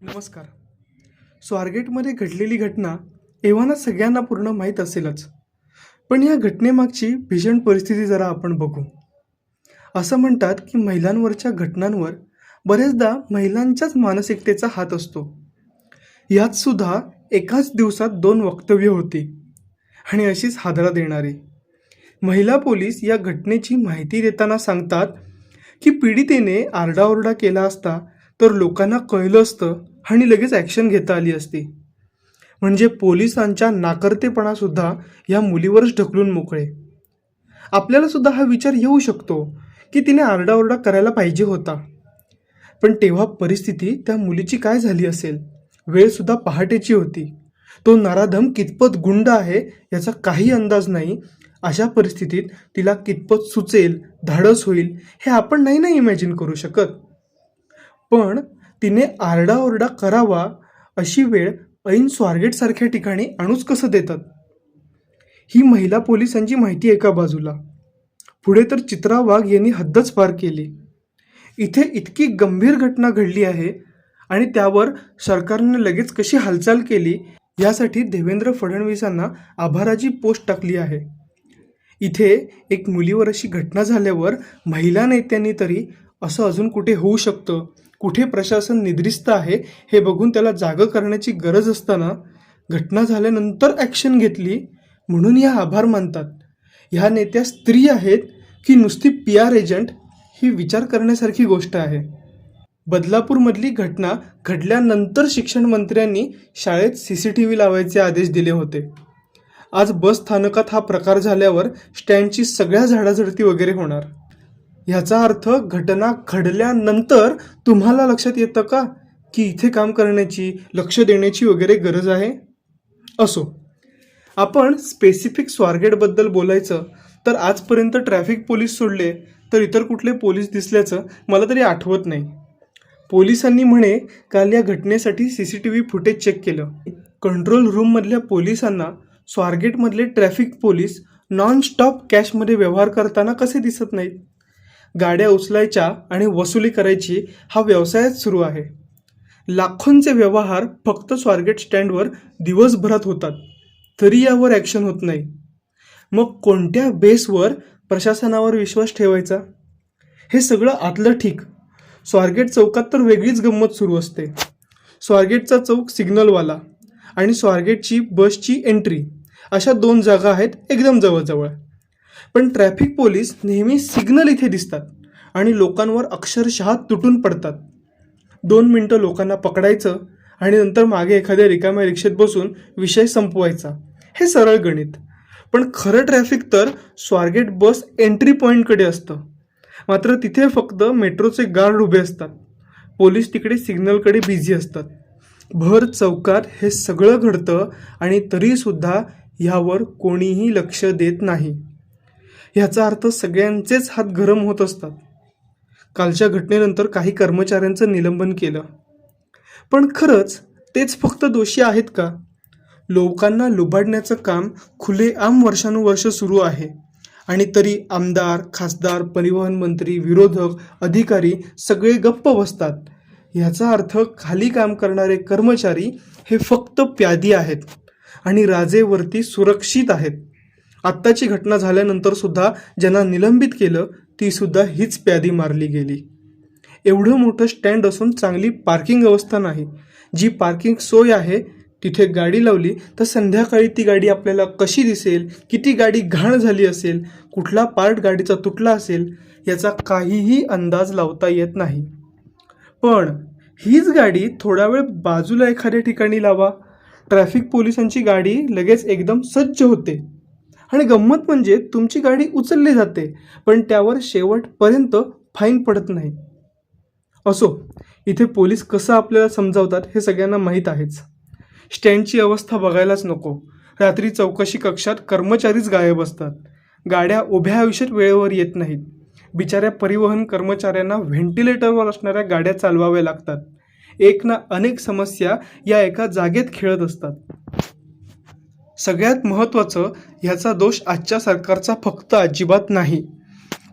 नमस्कार. स्वारगेटमध्ये घडलेली घटना एव्हाना सगळ्यांना पूर्ण माहीत असेलच. पण या घटनेमागची भीषण परिस्थिती जरा आपण बघू. असं म्हणतात की महिलांवरच्या घटनांवर बऱ्याचदा महिलांच्याच मानसिकतेचा हात असतो. यात सुद्धा एकाच दिवसात दोन वक्तव्य होती. आणि अशीच हादरा देणारी. महिला पोलीस या घटनेची माहिती देताना सांगतात की पीडितेने आरडाओरडा केला असता तर लोकांना कळलं असतं आणि लगेच ॲक्शन घेता आली असती. म्हणजे पोलिसांच्या नाकर्तेपणासुद्धा या मुलीवरच ढकलून मोकळे. आपल्याला सुद्धा हा विचार येऊ शकतो की तिने आरडाओरडा करायला पाहिजे होता. पण तेव्हा परिस्थिती त्या मुलीची काय झाली असेल? वेळसुद्धा पहाटेची होती. तो नाराधम कितपत गुंड आहे याचा काही अंदाज नाही. अशा परिस्थितीत तिला कितपत सुचेल धाडस होईल हे आपण नाही ना इमॅजिन करू शकत. पण तिने आरडाओरडा करावा अशी वेळ ऐन स्वारगेटसारख्या ठिकाणी आणूच कसं देतात? ही महिला पोलिसांची माहिती एका बाजूला. पुढे तर चित्रा वाघ यांनी हद्दच पार केली. इथे इतकी गंभीर घटना घडली आहे आणि त्यावर सरकारने लगेच कशी हालचाल केली यासाठी देवेंद्र फडणवीसांना आभाराची पोस्ट टाकली आहे. इथे एक मुलीवर अशी घटना झाल्यावर महिला नेत्यांनी तरी असं अजून कुठे होऊ शकतं? कुठे प्रशासन निद्रिस्त आहे हे बघून त्याला जागं करण्याची गरज असताना घटना झाल्यानंतर ॲक्शन घेतली म्हणून या आभार मानतात. ह्या नेत्या स्त्री आहेत की नुसती पी आर एजंट ही विचार करण्यासारखी गोष्ट आहे. बदलापूरमधली घटना घडल्यानंतर शिक्षण मंत्र्यांनी शाळेत सी सी टी व्ही लावायचे आदेश दिले होते. आज बस स्थानकात हा प्रकार झाल्यावर स्टँडची सगळ्या झाडाझडती वगैरे होणार. ह्याचा अर्थ घटना घडल्यानंतर तुम्हाला लक्षात येतं का? की इथे काम करण्याची लक्ष देण्याची वगैरे गरज आहे? असो. आपण स्पेसिफिक स्वारगेटबद्दल बोलायचं तर आजपर्यंत ट्रॅफिक पोलीस सोडले तर इतर कुठले पोलीस दिसल्याचं मला तरी आठवत नाही. पोलिसांनी म्हणे काल या घटनेसाठी C C T V footage check केलं. कंट्रोल रूममधल्या पोलिसांना स्वारगेटमधले ट्रॅफिक पोलीस नॉन स्टॉप कॅशमध्ये व्यवहार करताना कसे दिसत नाहीत? गाड्या उचलायच्या आणि वसुली करायची हा व्यवसायच सुरू आहे. लाखोंचे व्यवहार फक्त स्वारगेट स्टँडवर दिवसभरात होतात. तरी यावर ॲक्शन होत नाही. मग कोणत्या बेसवर प्रशासनावर विश्वास ठेवायचा? हे सगळं आतलं ठीक. स्वारगेट चौकात तर वेगळीच गंमत सुरू असते. स्वारगेटचा चौक सिग्नलवाला आणि स्वारगेटची बसची एंट्री अशा दोन जागा आहेत एकदम जवळजवळ. पण ट्रॅफिक पोलीस नेहमी सिग्नल इथे दिसतात आणि लोकांवर अक्षरशः तुटून पडतात. दोन मिनटं लोकांना पकडायचं आणि नंतर मागे एखाद्या रिकाम्या रिक्षेत बसून विषय संपवायचा. हे सरळ गणित. पण खरं ट्रॅफिक तर स्वारगेट बस एंट्री पॉईंटकडे असतं. मात्र तिथे फक्त मेट्रोचे गार्ड उभे असतात. पोलीस तिकडे सिग्नलकडे बिझी असतात. भर चौकात हे सगळं घडतं आणि तरीसुद्धा ह्यावर कोणीही लक्ष देत नाही. ह्याचा अर्थ सगळ्यांचेच हात गरम होत असतात. कालच्या घटनेनंतर काही कर्मचाऱ्यांचं निलंबन केलं. पण खरंच तेच फक्त दोषी आहेत का? लोकांना लुबाडण्याचं काम खुलेआम वर्षानुवर्ष सुरू आहे. आणि तरी आमदार खासदार परिवहन मंत्री विरोधक अधिकारी सगळे गप्प बसतात. ह्याचा अर्थ खाली काम करणारे कर्मचारी हे फक्त प्यादी आहेत. आणि राजेवरती सुरक्षित आहेत. आत्ताची घटना झाल्यानंतर सुद्धा ज्यांना निलंबित केलं ती सुद्धा हीच प्यादी मारली गेली. एवढं मोठं स्टँड असून चांगली पार्किंग व्यवस्था नाही. जी पार्किंग सोय आहे तिथे गाडी लावली तर संध्याकाळी ती गाडी आपल्याला कशी दिसेल किती गाडी घाण झाली असेल कुठला पार्ट गाडीचा तुटला असेल याचा काहीही अंदाज लावता येत नाही. पण हीच गाडी थोडा वेळ बाजूला एखाद्या ठिकाणी लावा. ट्रॅफिक पोलिसांची गाडी लगेच एकदम सज्ज होते. आणि गंमत म्हणजे तुमची गाडी उचलली जाते पण त्यावर शेवटपर्यंत फाईन पडत नाही. असो इथे पोलीस कसं आपल्याला समजावतात हे सगळ्यांना माहीत आहेच. स्टँडची अवस्था बघायलाच नको. रात्री चौकशी कक्षात कर्मचारीच गायब असतात. गाड्या उभ्या आयुष्यात वेळेवर येत नाहीत. बिचाऱ्या परिवहन कर्मचाऱ्यांना व्हेंटिलेटरवर असणाऱ्या गाड्या चालवाव्या लागतात. एक ना अनेक समस्या या एका जागेत खेळत असतात. सगळ्यात महत्त्वाचं ह्याचा दोष आजच्या सरकारचा फक्त अजिबात नाही.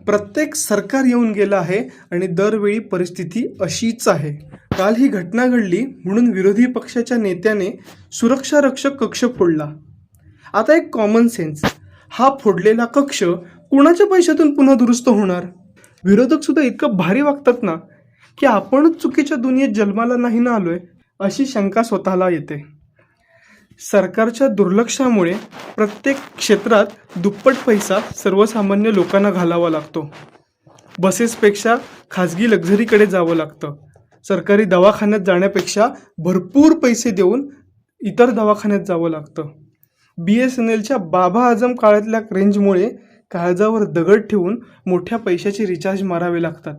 प्रत्येक सरकार येऊन गेलं आहे आणि दरवेळी परिस्थिती अशीच आहे. काल ही घटना घडली म्हणून विरोधी पक्षाच्या नेत्याने सुरक्षा रक्षक कक्ष फोडला. आता एक कॉमन सेन्स हा फोडलेला कक्ष कुणाच्या पैशातून पुन्हा दुरुस्त होणार? विरोधक सुद्धा इतकं भारी वागतात ना की आपणच चुकीच्या दुनियेत जन्माला नाही ना आलोय अशी शंका स्वतःला येते. सरकारच्या दुर्लक्षामुळे प्रत्येक क्षेत्रात दुप्पट पैसा सर्वसामान्य लोकांना घालावा लागतो. बसेसपेक्षा खाजगी लक्झरीकडे जावं लागतं. सरकारी दवाखान्यात जाण्यापेक्षा भरपूर पैसे देऊन इतर दवाखान्यात जावं लागतं. बी एस एन एलच्या बाबा आजम काळातल्या रेंजमुळे काळजावर दगड ठेवून मोठ्या पैशाचे रिचार्ज मारावे लागतात.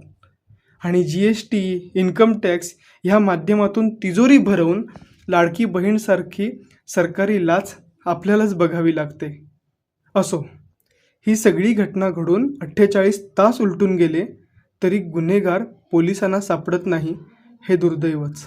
आणि G S T income tax ह्या माध्यमातून तिजोरी भरवून लाडकी बहीणसारखी सरकारी लाच आपल्यालाच बघावी लागते. असो ही सगळी घटना घडून अठ्ठेचाळीस तास उलटून गेले तरी गुन्हेगार पोलिसांना सापडत नाही हे दुर्दैवच.